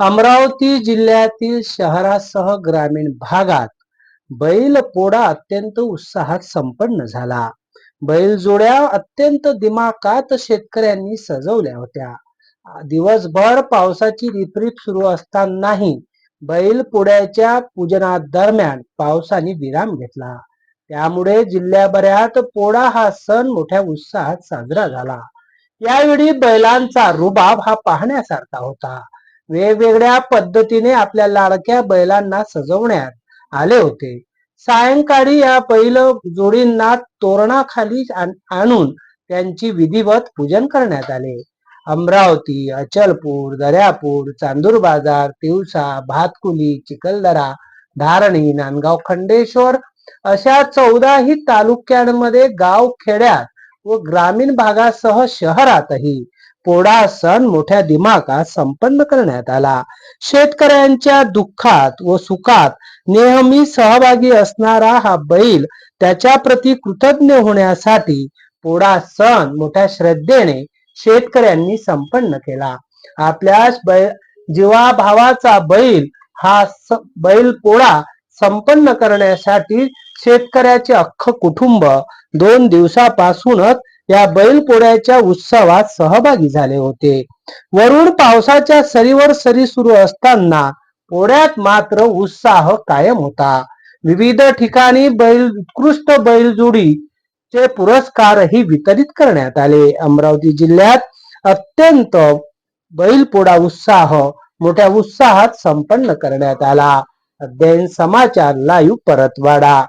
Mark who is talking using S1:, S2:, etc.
S1: अमरावती जिल्ह्यातील शहरासह ग्रामीण भागात बैलपोडा अत्यंत उत्साहात संपन्न झाला. बैल जोड्या अत्यंत दिमाकात शेतकऱ्यांनी सजवल्या होत्या. दिवसभर पावसाची विपरीत सुरू असतानाही बैलपोळ्याच्या पूजनादरम्यान पावसाने विराम घेतला. त्यामुळे जिल्ह्याभरात पोळा हा सण मोठ्या उत्साहात साजरा झाला. यावेळी बैलांचा रुबाब हा पाहण्यासारखा होता. वेगवेगळ्या पद्धतीने आपल्या लाडक्या बैलांना सजवण्यात आले होते. सायंकाळी या बैल जोडींना तोरणाखाली आणून त्यांची विधिवत पूजन करण्यात आले. अमरावती अचलपूर दर्यापूर चांदूर बाजार तिवसा भातकुली चिखलदरा धारणी नांदगाव खंडेश्वर अशा चौदाही तालुक्यांमध्ये गाव खेड्यात व ग्रामीण भागासह शहरातही पोडा सण मोठ्या दिमागात संपन्न करण्यात आला. शेतकऱ्यांच्या दुःखात व सुखात नेहमी सहभागी असणारा हा बैल त्याच्या प्रती कृतज्ञ होण्यासाठी पोडा सण मोठ्या श्रद्धेने शेतकऱ्यांनी संपन्न केला. आपल्या बै जीवाभावाचा बैल हा बैल पोळा संपन्न करण्यासाठी शेतकऱ्याचे अख्ख कुटुंब दोन दिवसापासूनच या बैलपोळ्याच्या उत्सवात सहभागी झाले होते. वरुण पावसाच्या सरीवर सरी सुरू असताना पोळ्यात मात्र उत्साह कायम होता. विविध ठिकाणी बैल उत्कृष्ट बैलजोडी चे पुरस्कारही वितरित करण्यात आले. अमरावती जिल्ह्यात अत्यंत बैलपोळा उत्साह मोठ्या उत्साहात संपन्न करण्यात आला. अध्ययन समाचार लाईव्ह परतवाडा.